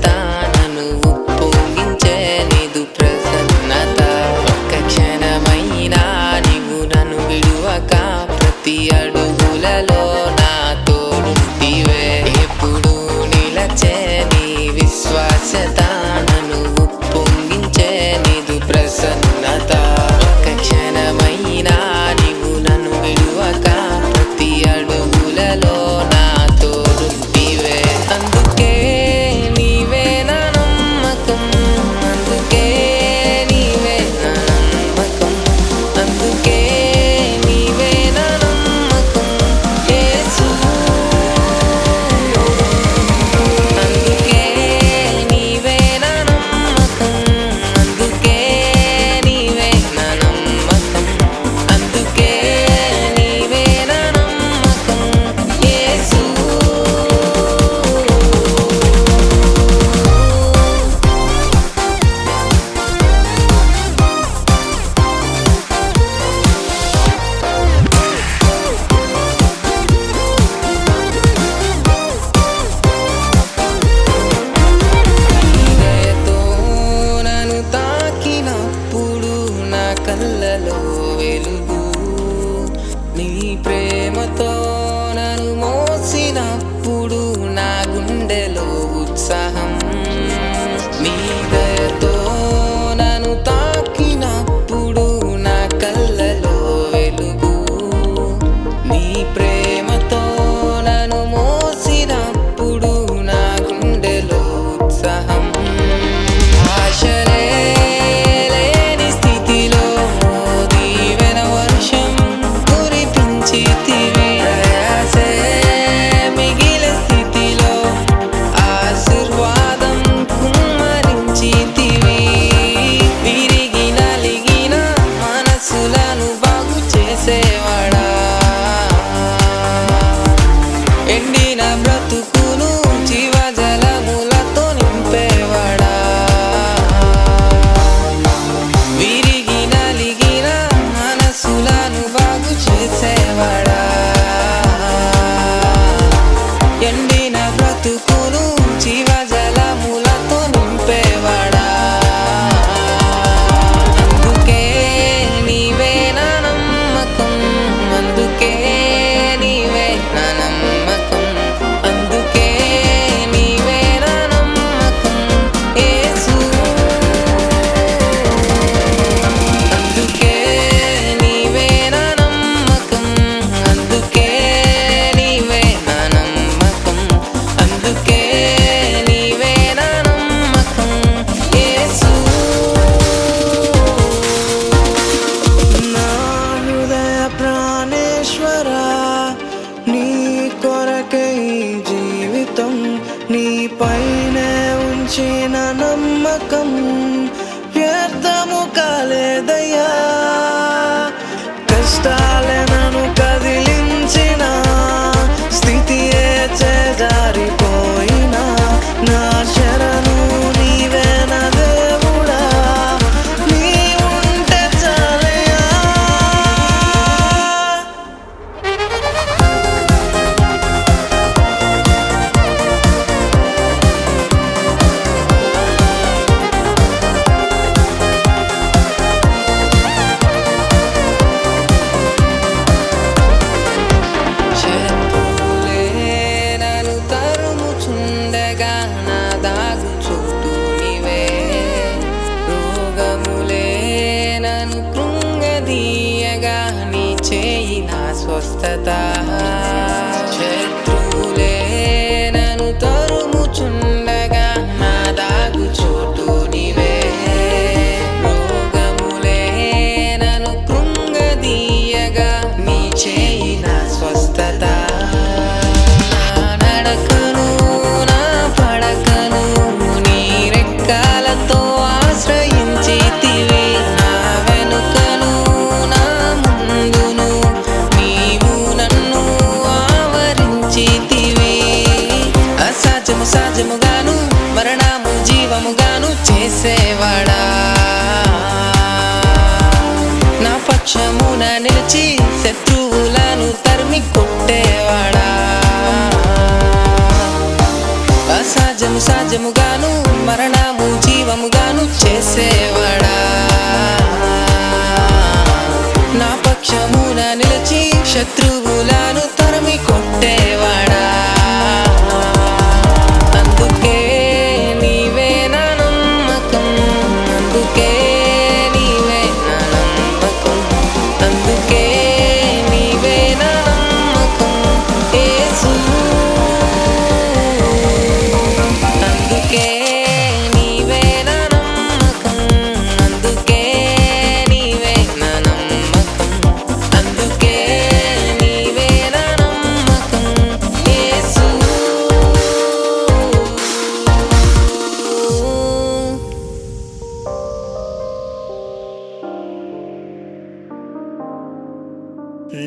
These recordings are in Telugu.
tan అసాధ్యము సాధ్యముగాను మరణము జీవముగాను చేసేవాడా? నా పక్షమున నిలిచి శత్రువులను తరిమి కొట్టేవాడా? అసాధ్యము సాధ్యముగాను మరణము జీవముగాను చేసేవాడా? నా పక్షమున నిలిచి శత్రువు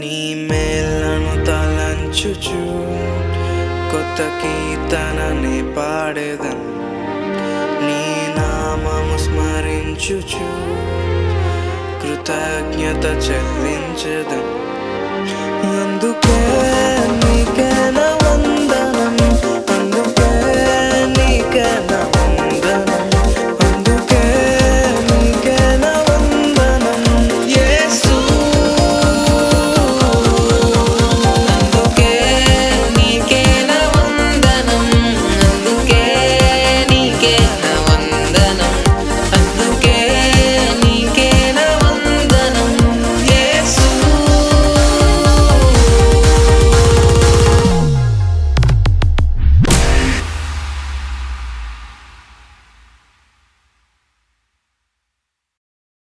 నీ మేళ్ళను తలంచుచు. కొత్త కీర్తనని పాడేదన్. నీ నామము స్మరించుచు. కృతజ్ఞత చెల్లించదన్.